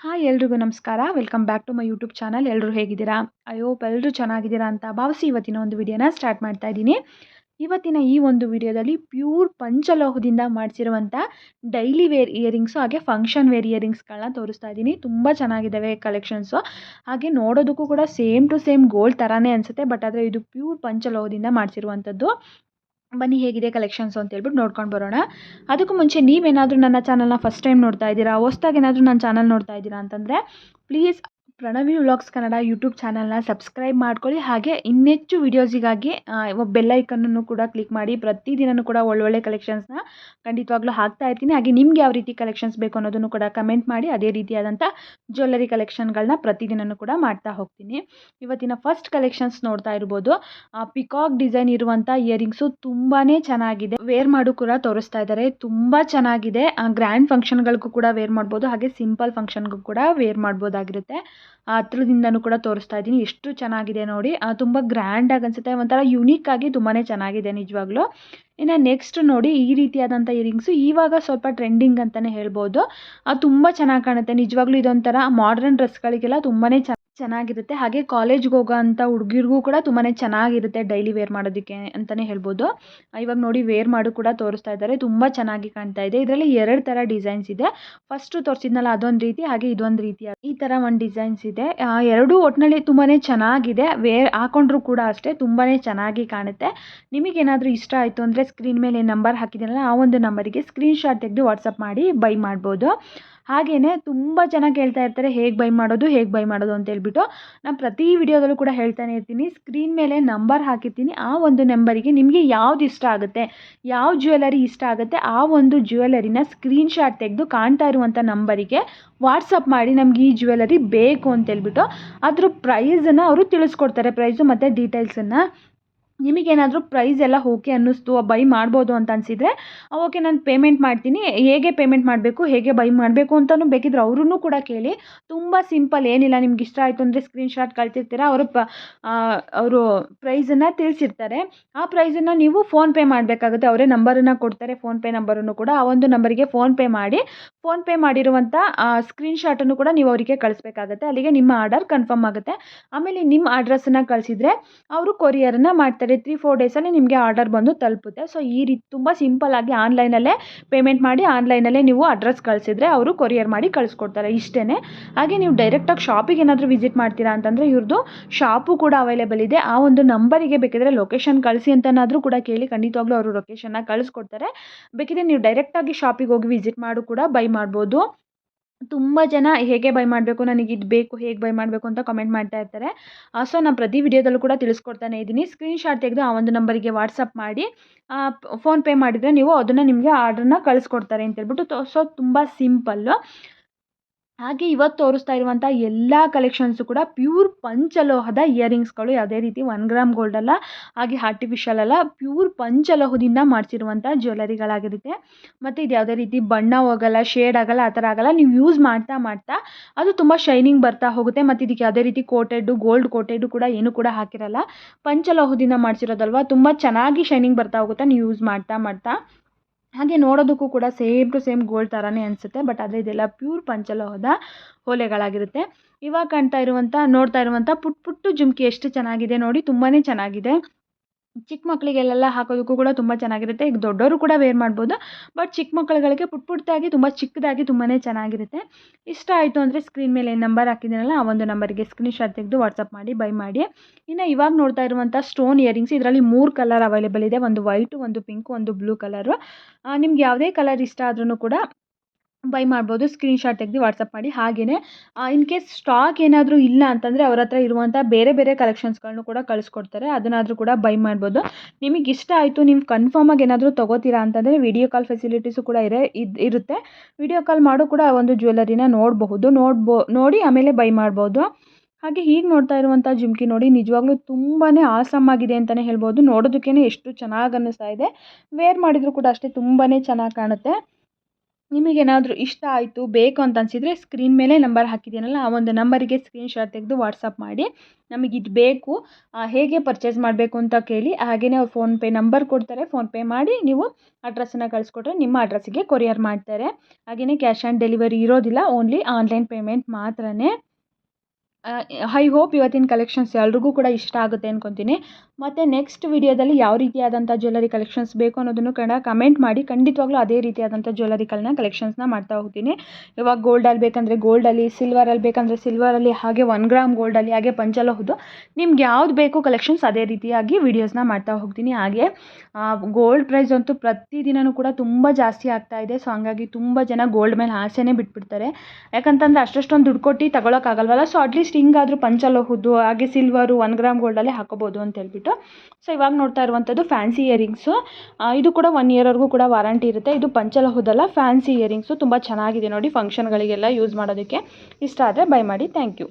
Hi ಎಲ್ರಿಗೂ ನಮಸ್ಕಾರ. Welcome back to my YouTube channel ಎಲ್ಲರೂ ಹೇಗಿದ್ದೀರಾ? ಐ ಹೋಪ್ ಎಲ್ಲರೂ ಚೆನ್ನಾಗಿದ್ದೀರಾ ಅಂತ ಭಾವಿಸಿ ಇವತ್ತಿನ ಒಂದು ವಿಡಿಯೋನ ಸ್ಟಾರ್ಟ್ ಮಾಡ್ತಾ ಇದ್ದೀನಿ. ಇವತ್ತಿನ ಈ ಒಂದು ವಿಡಿಯೋದಲ್ಲಿ ಪ್ಯೂರ್ ಪಂಚಲೋಹದಿಂದ ಮಾಡಿಸಿರುವಂಥ ಡೈಲಿ ವೇರ್ ಇಯರಿಂಗ್ಸು ಹಾಗೆ ಫಂಕ್ಷನ್ ವೇರ್ ಇಯರಿಂಗ್ಸ್ಗಳನ್ನ ತೋರಿಸ್ತಾ ಇದ್ದೀನಿ. ತುಂಬ ಚೆನ್ನಾಗಿದ್ದಾವೆ ಕಲೆಕ್ಷನ್ಸು ಹಾಗೆ ನೋಡೋದಕ್ಕೂ ಕೂಡ ಸೇಮ್ ಟು ಸೇಮ್ ಗೋಲ್ಡ್ ಥರನೇ ಅನಿಸುತ್ತೆ ಬಟ್ ಆದರೆ ಇದು ಪ್ಯೂರ್ ಪಂಚಲೋಹದಿಂದ ಮಾಡಿಸಿರುವಂಥದ್ದು ಬನ್ನಿ ಹೇಗಿದೆ ಕಲೆಕ್ಷನ್ಸ್ ಅಂತ ಹೇಳ್ಬಿಟ್ಟು ನೋಡ್ಕೊಂಡು ಬರೋಣ. ಅದಕ್ಕೂ ಮುಂಚೆ ನೀವೇನಾದರೂ ನನ್ನ ಚಾನಲ್ನ ಫಸ್ಟ್ ಟೈಮ್ ನೋಡ್ತಾ ಇದ್ದೀರಾ? ಹೊಸ್ದಾಗಿ ಏನಾದರೂ ನನ್ನ ಚಾನಲ್ ನೋಡ್ತಾ ಇದ್ದೀರಾ ಅಂತಂದರೆ please Pranavi vlogs Kannada YouTube ಚಾನಲ್ನ ಸಬ್ಸ್ಕ್ರೈಬ್ ಮಾಡ್ಕೊಳ್ಳಿ. ಹಾಗೆ ಇನ್ನೆಚ್ಚು ವೀಡಿಯೋಸಿಗಾಗಿ ಬೆಲ್ಲೈಕನ್ನನ್ನು ಕೂಡ ಕ್ಲಿಕ್ ಮಾಡಿ. ಪ್ರತಿದಿನವೂ ಕೂಡ ಒಳ್ಳೊಳ್ಳೆ ಕಲೆಕ್ಷನ್ಸ್ನ ಖಂಡಿತವಾಗ್ಲೂ ಹಾಕ್ತಾ ಇರ್ತೀನಿ. ಹಾಗೆ ನಿಮ್ಗೆ ಯಾವ ರೀತಿ ಕಲೆಕ್ಷನ್ಸ್ ಬೇಕು ಅನ್ನೋದನ್ನು ಕೂಡ ಕಮೆಂಟ್ ಮಾಡಿ. ಅದೇ ರೀತಿಯಾದಂಥ ಜ್ಯುವೆಲ್ಲರಿ ಕಲೆಕ್ಷನ್ಗಳನ್ನ ಪ್ರತಿದಿನವೂ ಕೂಡ ಮಾಡ್ತಾ ಹೋಗ್ತೀನಿ. ಇವತ್ತಿನ ಫಸ್ಟ್ ಕಲೆಕ್ಷನ್ಸ್ ನೋಡ್ತಾ ಇರ್ಬೋದು. ಪಿಕಾಕ್ ಡಿಸೈನ್ ಇರುವಂಥ ಇಯರಿಂಗ್ಸು ತುಂಬಾ ಚೆನ್ನಾಗಿದೆ. ವೇರ್ ಮಾಡು ಕೂಡ ತೋರಿಸ್ತಾ ಇದ್ದಾರೆ ತುಂಬ ಚೆನ್ನಾಗಿದೆ. ಗ್ರ್ಯಾಂಡ್ ಫಂಕ್ಷನ್ಗಳಿಗೂ ಕೂಡ ವೇರ್ ಮಾಡ್ಬೋದು. ಹಾಗೆ ಸಿಂಪಲ್ ಫಂಕ್ಷನ್ಗೂ ಕೂಡ ವೇರ್ ಮಾಡ್ಬೋದಾಗಿರುತ್ತೆ. ಹತ್ರದಿಂದನೂ ಕೂಡ ತೋರಿಸ್ತಾ ಇದ್ದೀನಿ. ಎಷ್ಟು ಚೆನ್ನಾಗಿದೆ ನೋಡಿ. ತುಂಬ ಗ್ರ್ಯಾಂಡಾಗಿ ಅನಿಸುತ್ತೆ. ಒಂಥರ ಯೂನಿಕ್ ಆಗಿ ತುಂಬಾ ಚೆನ್ನಾಗಿದೆ ನಿಜವಾಗ್ಲೂ. ಇನ್ನು ನೆಕ್ಸ್ಟ್ ನೋಡಿ ಈ ರೀತಿಯಾದಂಥ ಇಯರಿಂಗ್ಸು ಇವಾಗ ಸ್ವಲ್ಪ ಟ್ರೆಂಡಿಂಗ್ ಅಂತಲೇ ಹೇಳ್ಬೋದು. ಅದು ತುಂಬ ಚೆನ್ನಾಗಿ ಕಾಣುತ್ತೆ. ನಿಜವಾಗ್ಲೂ ಇದೊಂಥರ ಮಾಡ್ರನ್ ಡ್ರೆಸ್ಗಳಿಗೆಲ್ಲ ತುಂಬಾ ಚೆನ್ನಾಗಿ ಚೆನ್ನಾಗಿರುತ್ತೆ. ಹಾಗೆ ಕಾಲೇಜ್ಗೆ ಹೋಗೋ ಅಂಥ ಹುಡುಗಿರ್ಗೂ ಕೂಡ ತುಂಬಾ ಚೆನ್ನಾಗಿರುತ್ತೆ ಡೈಲಿ ವೇರ್ ಮಾಡೋದಕ್ಕೆ ಅಂತಲೇ ಹೇಳ್ಬೋದು. ಇವಾಗ ನೋಡಿ ವೇರ್ ಮಾಡು ಕೂಡ ತೋರಿಸ್ತಾ ಇದ್ದಾರೆ. ತುಂಬ ಚೆನ್ನಾಗಿ ಕಾಣ್ತಾ ಇದೆ. ಇದರಲ್ಲಿ ಎರಡು ಥರ ಡಿಸೈನ್ಸ್ ಇದೆ. ಫಸ್ಟು ತೋರಿಸಿದ್ನಲ್ಲ ಅದೊಂದು ರೀತಿ, ಹಾಗೆ ಇದೊಂದು ರೀತಿ ಈ ಥರ ಒಂದು ಡಿಸೈನ್ಸ್ ಇದೆ. ಎರಡೂ ಒಟ್ಟಿನಲ್ಲಿ ತುಂಬಾ ಚೆನ್ನಾಗಿದೆ. ವೇರ್ ಹಾಕೊಂಡ್ರೂ ಕೂಡ ಅಷ್ಟೇ ತುಂಬಾ ಚೆನ್ನಾಗಿ ಕಾಣುತ್ತೆ. ನಿಮಗೇನಾದರೂ ಇಷ್ಟ ಆಯಿತು ಅಂದರೆ ಸ್ಕ್ರೀನ್ ಮೇಲೆ ನಂಬರ್ ಹಾಕಿದ್ದೀನಲ್ಲ, ಆ ಒಂದು ನಂಬರಿಗೆ ಸ್ಕ್ರೀನ್ ಶಾಟ್ ತೆಗೆದು ವಾಟ್ಸಪ್ ಮಾಡಿ ಬೈ ಮಾಡ್ಬೋದು. ಹಾಗೆಯೇ ತುಂಬ ಜನ ಕೇಳ್ತಾ ಇರ್ತಾರೆ, ಹೇಗೆ ಬೈ ಮಾಡೋದು, ಹೇಗೆ ಬೈ ಮಾಡೋದು ಅಂತ ಹೇಳ್ಬಿಟ್ಟು. ನಾನು ಪ್ರತಿ ವಿಡಿಯೋದಲ್ಲೂ ಕೂಡ ಹೇಳ್ತಾನೆ ಇರ್ತೀನಿ ಸ್ಕ್ರೀನ್ ಮೇಲೆ ನಂಬರ್ ಹಾಕಿರ್ತೀನಿ, ಆ ಒಂದು ನಂಬರಿಗೆ ನಿಮಗೆ ಯಾವ್ದು ಇಷ್ಟ ಆಗುತ್ತೆ, ಯಾವ ಜ್ಯುವೆಲರಿ ಇಷ್ಟ ಆಗುತ್ತೆ, ಆ ಒಂದು ಜ್ಯುವೆಲರಿನ ಸ್ಕ್ರೀನ್ ಶಾಟ್ ತೆಗೆದು ಕಾಣ್ತಾ ಇರುವಂಥ ನಂಬರಿಗೆ ವಾಟ್ಸಪ್ ಮಾಡಿ ನಮ್ಗೆ ಈ ಜ್ಯುವೆಲರಿ ಬೇಕು ಅಂತೇಳ್ಬಿಟ್ಟು ಅದ್ರ ಪ್ರೈಸನ್ನು ಅವರು ತಿಳಿಸ್ಕೊಡ್ತಾರೆ ಪ್ರೈಸು ಮತ್ತು ಡೀಟೇಲ್ಸನ್ನು ನಿಮಗೇನಾದರೂ ಪ್ರೈಸ್ ಎಲ್ಲ ಓಕೆ ಅನ್ನಿಸ್ತು ಬೈ ಮಾಡ್ಬೋದು ಅಂತ ಅನಿಸಿದರೆ ಓಕೆ ನಾನು ಪೇಮೆಂಟ್ ಮಾಡ್ತೀನಿ, ಹೇಗೆ ಪೇಮೆಂಟ್ ಮಾಡಬೇಕು, ಹೇಗೆ ಬೈ ಮಾಡಬೇಕು ಅಂತಲೂ ಬೇಕಿದ್ರೆ ಅವ್ರೂ ಕೂಡ ಕೇಳಿ. ತುಂಬ ಸಿಂಪಲ್ ಏನಿಲ್ಲ, ನಿಮ್ಗೆ ಇಷ್ಟ ಆಯಿತು ಅಂದರೆ ಸ್ಕ್ರೀನ್ಶಾಟ್ ಕಳ್ತಿರ್ತೀರ ಅವರು ಪ ಅವರು ಪ್ರೈಸನ್ನು ತಿಳಿಸಿರ್ತಾರೆ. ಆ ಪ್ರೈಸನ್ನು ನೀವು ಫೋನ್ಪೇ ಮಾಡಬೇಕಾಗುತ್ತೆ, ಅವರೇ ನಂಬರನ್ನು ಕೊಡ್ತಾರೆ ಫೋನ್ಪೇ ನಂಬರನ್ನು ಕೂಡ ಆ ಒಂದು ನಂಬರಿಗೆ ಫೋನ್ಪೇ ಮಾಡಿ ಫೋನ್ಪೇ ಮಾಡಿರುವಂಥ ಸ್ಕ್ರೀನ್ ಶಾಟನ್ನು ಕೂಡ ನೀವು ಅವರಿಗೆ ಕಳಿಸ್ಬೇಕಾಗತ್ತೆ. ಅಲ್ಲಿಗೆ ನಿಮ್ಮ ಆರ್ಡರ್ ಕನ್ಫರ್ಮ್ ಆಗುತ್ತೆ. ಆಮೇಲೆ ನಿಮ್ಮ ಅಡ್ರೆಸ್ಸನ್ನು ಕಳಿಸಿದ್ರೆ, ಅವರು ಕೊರಿಯರನ್ನು ಮಾಡ್ತಾರೆ. ತ್ರೀ ಫೋರ್ ಡೇಸಲ್ಲಿ ನಿಮಗೆ ಆರ್ಡರ್ ಬಂದು ತಲುಪುತ್ತೆ. ಸೊ ಈ ರೀತಿ ತುಂಬ ಸಿಂಪಲ್ಲಾಗಿ ಆನ್ಲೈನಲ್ಲೇ ಪೇಮೆಂಟ್ ಮಾಡಿ ಆನ್ಲೈನಲ್ಲೇ ನೀವು ಅಡ್ರೆಸ್ ಕಳಿಸಿದ್ರೆ ಅವರು ಕೊರಿಯರ್ ಮಾಡಿ ಕಳಿಸ್ಕೊಡ್ತಾರೆ ಇಷ್ಟೇ ಹಾಗೆ ನೀವು ಡೈರೆಕ್ಟಾಗಿ ಶಾಪಿಗೆ ಏನಾದರೂ ವಿಸಿಟ್ ಮಾಡ್ತೀರಾ ಅಂತಂದರೆ ಇವ್ರದ್ದು ಶಾಪು ಕೂಡ ಅವೈಲೇಬಲ್ ಇದೆ. ಆ ಒಂದು ನಂಬರಿಗೆ ಬೇಕಿದ್ರೆ ಲೊಕೇಶನ್ ಕಳಿಸಿ ಅಂತನಾದರೂ ಕೂಡ ಕೇಳಿ ಖಂಡಿತವಾಗ್ಲೂ ಅವರು ಲೊಕೇಶನ್ನ ಕಳಿಸ್ಕೊಡ್ತಾರೆ. ಬೇಕಿದ್ರೆ ನೀವು ಡೈರೆಕ್ಟಾಗಿ ಶಾಪಿಗೆ ಹೋಗಿ ವಿಸಿಟ್ ಮಾಡು ಕೂಡ ಬೈ ಮಾಡ್ಬೋದು. ತುಂಬ ಜನ ಹೇಗೆ ಬೈ ಮಾಡಬೇಕು, ನನಗೆ ಇದು ಬೇಕು, ಹೇಗೆ ಬೈ ಮಾಡಬೇಕು ಅಂತ ಕಮೆಂಟ್ ಮಾಡ್ತಾ ಇರ್ತಾರೆ. ಸೊ ನಾನು ಪ್ರತಿ ವಿಡಿಯೋದಲ್ಲೂ ಕೂಡ ತಿಳಿಸ್ಕೊಡ್ತಾನೆ ಇದ್ದೀನಿ. ಸ್ಕ್ರೀನ್ಶಾಟ್ ತೆಗೆದು ಆ ಒಂದು ನಂಬರಿಗೆ ವಾಟ್ಸಪ್ ಮಾಡಿ ಫೋನ್ಪೇ ಮಾಡಿದರೆ ನೀವು ಅದನ್ನು ನಿಮಗೆ ಆರ್ಡ್ರನ್ನ ಕಳಿಸ್ಕೊಡ್ತಾರೆ ಅಂತೇಳ್ಬಿಟ್ಟು ಸೊ ತುಂಬ ಸಿಂಪಲ್ಲು ಹಾಗೆ ಇವತ್ತು ತೋರಿಸ್ತಾ ಇರುವಂಥ ಎಲ್ಲ ಕಲೆಕ್ಷನ್ಸು ಕೂಡ ಪ್ಯೂರ್ ಪಂಚಲೋಹದ ಇಯರಿಂಗ್ಸ್ಗಳು ಯಾವುದೇ ರೀತಿ ಒನ್ ಗ್ರಾಮ್ ಗೋಲ್ಡ್ ಅಲ್ಲ, ಹಾಗೆ ಆರ್ಟಿಫಿಷಿಯಲ್ ಅಲ್ಲ ಪ್ಯೂರ್ ಪಂಚಲೋಹದಿಂದ ಮಾಡಿಸಿರುವಂಥ ಜ್ಯುವೆಲರಿಗಳಾಗಿರುತ್ತೆ ಮತ್ತು ಇದು ಯಾವುದೇ ರೀತಿ ಬಣ್ಣ ಹೋಗಲ್ಲ ಶೇಡ್ ಆಗಲ್ಲ, ಆ ಥರ ಆಗಲ್ಲ, ನೀವು ಯೂಸ್ ಮಾಡ್ತಾ ಮಾಡ್ತಾ ಅದು ತುಂಬ ಶೈನಿಂಗ್ ಬರ್ತಾ ಹೋಗುತ್ತೆ. ಮತ್ತು ಇದಕ್ಕೆ ಯಾವುದೇ ರೀತಿ ಕೋಟೆಡ್ಡು ಗೋಲ್ಡ್ ಕೋಟೆಡ್ಡು ಕೂಡ ಏನು ಕೂಡ ಹಾಕಿರಲ್ಲ. ಪಂಚಲೋಹದಿಂದ ಮಾಡಿಸಿರೋದಲ್ವ, ತುಂಬ ಚೆನ್ನಾಗಿ ಶೈನಿಂಗ್ ಬರ್ತಾ ಹೋಗುತ್ತೆ, ನೀವು ಯೂಸ್ ಮಾಡ್ತಾ ಮಾಡ್ತಾ. ಹಾಗೆ ನೋಡೋದಕ್ಕೂ ಕೂಡ ಸೇಮ್ ಟು ಸೇಮ್ ಗೋಲ್ಡ್ ಥರನೇ ಅನಿಸುತ್ತೆ ಬಟ್ ಆದರೆ ಇದೆಲ್ಲ ಪ್ಯೂರ್ ಪಂಚಲೋಹದ ಓಲೆಗಳಾಗಿರುತ್ತೆ ಇವಾಗ ಕಾಣ್ತಾ ಇರುವಂಥ ನೋಡ್ತಾ ಇರುವಂಥ ಪುಟ್ ಪುಟ್ಟು ಜುಮ್ಕಿ ಎಷ್ಟು ಚೆನ್ನಾಗಿದೆ ನೋಡಿ ತುಂಬಾ ಚೆನ್ನಾಗಿದೆ. ಚಿಕ್ಕ ಮಕ್ಕಳಿಗೆಲ್ಲ ಹಾಕೋದಕ್ಕೂ ಕೂಡ ತುಂಬ ಚೆನ್ನಾಗಿರುತ್ತೆ. ಈಗ ದೊಡ್ಡವರು ಕೂಡ ವೇರ್ ಮಾಡ್ಬೋದು ಬಟ್ ಚಿಕ್ಕ ಮಕ್ಕಳುಗಳಿಗೆ ಪುಟ್ ಪುಟ್ಟಾಗಿ ತುಂಬ ಚಿಕ್ಕದಾಗಿ ತುಂಬಾ ಚೆನ್ನಾಗಿರುತ್ತೆ. ಇಷ್ಟ ಆಯಿತು ಅಂದರೆ ಸ್ಕ್ರೀನ್ ಮೇಲೆ ಏನು ನಂಬರ್ ಹಾಕಿದ್ದೀನಲ್ಲ, ಆ ಒಂದು ನಂಬರಿಗೆ ಸ್ಕ್ರೀನ್ ಶಾಟ್ ತೆಗೆದು ವಾಟ್ಸಪ್ ಮಾಡಿ ಬೈ ಮಾಡಿ. ಇನ್ನು ಇವಾಗ ನೋಡ್ತಾ ಇರುವಂಥ ಸ್ಟೋನ್ ಇಯರಿಂಗ್ಸ್ ಇದರಲ್ಲಿ ಮೂರು ಕಲರ್ ಅವೈಲೇಬಲ್ ಇದೆ. ಒಂದು ವೈಟು ಒಂದು ಪಿಂಕು ಒಂದು ಬ್ಲೂ ಕಲರು ನಿಮ್ಗೆ ಯಾವುದೇ ಕಲರ್ ಇಷ್ಟ ಆದ್ರೂ ಕೂಡ ಬೈ ಮಾಡ್ಬೋದು ಸ್ಕ್ರೀನ್ ಶಾಟ್ ತೆಗೆದು ವಾಟ್ಸಪ್ ಮಾಡಿ. ಹಾಗೆಯೇ ಇನ್ ಕೇಸ್ ಸ್ಟಾಕ್ ಏನಾದರೂ ಇಲ್ಲ ಅಂತಂದರೆ ಅವ್ರ ಹತ್ರ ಇರುವಂಥ ಬೇರೆ ಬೇರೆ ಕಲೆಕ್ಷನ್ಸ್ಗಳನ್ನು ಕೂಡ ಕಳಿಸ್ಕೊಡ್ತಾರೆ. ಅದನ್ನಾದರೂ ಕೂಡ ಬೈ ಮಾಡ್ಬೋದು. ನಿಮಗೆ ಇಷ್ಟ ಆಯಿತು, ನೀವು ಕನ್ಫರ್ಮಾಗಿ ಏನಾದರೂ ತೊಗೋತೀರಾ ಅಂತಂದರೆ ವಿಡಿಯೋ ಕಾಲ್ ಫೆಸಿಲಿಟೀಸು ಕೂಡ ಇರೇ ಇರುತ್ತೆ. ವಿಡಿಯೋ ಕಾಲ್ ಮಾಡು ಕೂಡ ಒಂದು ಜ್ಯುವೆಲರಿನ ನೋಡಬಹುದು. ನೋಡ್ಬೋ, ನೋಡಿ ಆಮೇಲೆ ಬೈ ಮಾಡ್ಬೋದು. ಹಾಗೆ ಹೀಗೆ ನೋಡ್ತಾ ಇರುವಂಥ ಜುಮ್ಕಿ ನೋಡಿ, ನಿಜವಾಗ್ಲೂ ತುಂಬಾ ಆಸಮ್ ಆಗಿದೆ ಅಂತಲೇ ಹೇಳ್ಬೋದು. ನೋಡೋದಕ್ಕೇ ಎಷ್ಟು ಚೆನ್ನಾಗಿ ಅನ್ನಿಸ್ತಾ ಇದೆ. ವೇರ್ ಮಾಡಿದರೂ ಕೂಡ ಅಷ್ಟೇ ತುಂಬಾ ಚೆನ್ನಾಗಿ ಕಾಣುತ್ತೆ. ನಿಮಗೇನಾದರೂ ಇಷ್ಟ ಆಯಿತು, ಬೇಕು ಅಂತ ಅನಿಸಿದರೆ ಸ್ಕ್ರೀನ್ ಮೇಲೆ ನಂಬರ್ ಹಾಕಿದ್ದೀನಲ್ಲ ಆ ಒಂದು ನಂಬರಿಗೆ ಸ್ಕ್ರೀನ್ಶಾಟ್ ತೆಗೆದು ವಾಟ್ಸಪ್ ಮಾಡಿ. ನಮಗೆ ಇದು ಬೇಕು ಹೇಗೆ ಪರ್ಚೇಸ್ ಮಾಡಬೇಕು ಅಂತ ಕೇಳಿ ಹಾಗೆಯೇ ಅವ್ರು ಫೋನ್ಪೇ ನಂಬರ್ ಕೊಡ್ತಾರೆ ಫೋನ್ಪೇ ಮಾಡಿ ನೀವು ಅಡ್ರೆಸ್ಸನ್ನು ಕಳಿಸ್ಕೊಟ್ರೆ ನಿಮ್ಮ ಅಡ್ರೆಸ್ಸಿಗೆ ಕೊರಿಯರ್ ಮಾಡ್ತಾರೆ. ಹಾಗೆಯೇ ಕ್ಯಾಶ್ ಆನ್ ಡೆಲಿವರಿ ಇರೋದಿಲ್ಲ ಓನ್ಲಿ ಆನ್ಲೈನ್ ಪೇಮೆಂಟ್ ಮಾತ್ರನೇ. ಐ ಹೋಪ್ ಇವತ್ತಿನ ಕಲೆಕ್ಷನ್ಸ್ ಎಲ್ರಿಗೂ ಕೂಡ ಇಷ್ಟ ಆಗುತ್ತೆ ಅಂದ್ಕೊತೀನಿ ಮತ್ತು ನೆಕ್ಸ್ಟ್ ವಿಡಿಯೋದಲ್ಲಿ ಯಾವ ರೀತಿಯಾದಂಥ ಜ್ಯುವೆಲ್ಲರಿ ಕಲೆಕ್ಷನ್ಸ್ ಬೇಕು ಅನ್ನೋದನ್ನು ಕಣ ಕಮೆಂಟ್ ಮಾಡಿ. ಖಂಡಿತವಾಗ್ಲೂ ಅದೇ ರೀತಿಯಾದಂಥ ಜ್ಯುವೆಲರಿಗಳನ್ನ ಕಲೆಕ್ಷನ್ಸ್ನ ಮಾಡ್ತಾ ಹೋಗ್ತೀನಿ. ಇವಾಗ ಗೋಲ್ಡಲ್ಲಿ ಬೇಕಂದರೆ ಗೋಲ್ಡಲ್ಲಿ ಸಿಲ್ವರಲ್ಲಿ ಬೇಕಂದರೆ ಸಿಲ್ವರಲ್ಲಿ ಹಾಗೆ ಒನ್ ಗ್ರಾಮ್ ಗೋಲ್ಡಲ್ಲಿ ಹಾಗೆ ಪಂಚಲೋಹದ್ದು ನಿಮ್ಗೆ ಯಾವ್ದು ಬೇಕು ಕಲೆಕ್ಷನ್ಸ್ ಅದೇ ರೀತಿಯಾಗಿ ವೀಡಿಯೋಸ್ನ ಮಾಡ್ತಾ ಹೋಗ್ತೀನಿ. ಹಾಗೆ ಗೋಲ್ಡ್ ಪ್ರೈಸ್ ಅಂತೂ ಪ್ರತಿದಿನವೂ ಕೂಡ ತುಂಬ ಜಾಸ್ತಿ ಆಗ್ತಾ ಇದೆ. ಸೊ ಹಂಗಾಗಿ ತುಂಬ ಜನ ಗೋಲ್ಡ್ ಮೇಲೆ ಆಸೆನೇ ಬಿಟ್ಬಿಡ್ತಾರೆ. ಯಾಕಂತಂದ್ರೆ ಅಷ್ಟಷ್ಟೊಂದು ದುಡ್ಡು ಕೊಟ್ಟು ತಗೊಳಕ್ಕಾಗಲ್ವಲ್ಲ. ಸೊ ಅಟ್ಲೀಸ್ಟ್ ಹಿಂಗಾದರೂ ಪಂಚಲೋಹದ್ದು ಹಾಗೆ ಸಿಲ್ವರು ಒನ್ ಗ್ರಾಮ್ ಗೋಲ್ಡಲ್ಲೇ ಹಾಕೋಬೋದು ಅಂತ ಹೇಳ್ಬಿಟ್ಟು. ಸೊ ಇವಾಗ ನೋಡ್ತಾ ಇರುವಂಥದ್ದು ಫ್ಯಾನ್ಸಿ ಇಯರಿಂಗ್ಸು ಇದು ಕೂಡ ಒನ್ ಇಯರ್ವರೆಗೂ ಕೂಡ ವಾರಂಟಿ ಇರುತ್ತೆ. ಇದು ಪಂಚಲೋಹದಲ್ಲ ಫ್ಯಾನ್ಸಿ ಇಯರಿಂಗ್ಸು ತುಂಬ ಚೆನ್ನಾಗಿದೆ ನೋಡಿ ಫಂಕ್ಷನ್ಗಳಿಗೆಲ್ಲ ಯೂಸ್ ಮಾಡೋದಕ್ಕೆ. ಇಷ್ಟ ಆದರೆ ಬೈ ಮಾಡಿ. Thank you